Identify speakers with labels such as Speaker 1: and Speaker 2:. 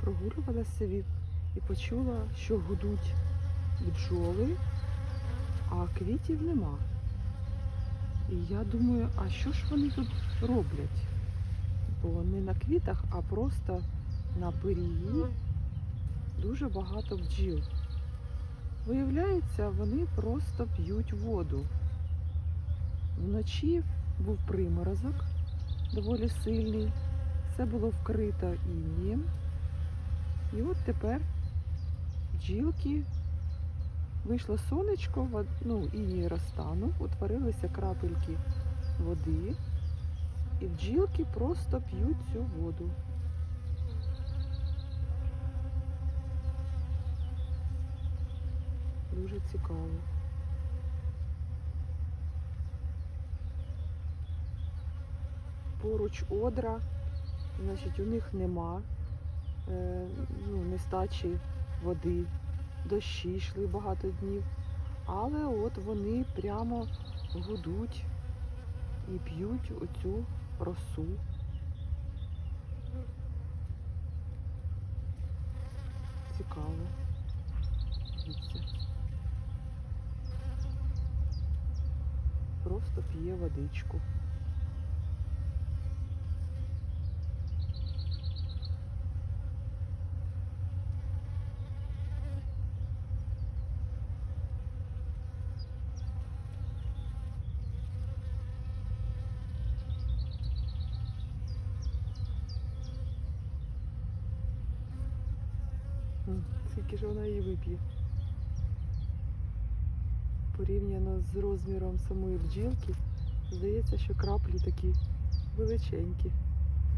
Speaker 1: прогулювалася собі і почула, що гудуть бджоли, а квітів нема. І я думаю, а що ж вони тут роблять? Бо не на квітах, а просто на пирії дуже багато бджіл. Виявляється, вони просто п'ють воду. Вночі був приморозок доволі сильний. Все було вкрито інієм. І от тепер бджілки вийшло сонечко, ну, іній розтанув, утворилися крапельки води, і бджілки просто п'ють цю воду. Дуже цікаво. Поруч одра, значить, у них нема ну, нестачі води, дощі йшли багато днів. Але от вони прямо гудуть і п'ють оцю росу. Цікаво. Дивіться. Просто п'є водичку. Скільки ж вона її вип'є? Порівняно з розміром самої бджілки, здається, що краплі такі величенькі.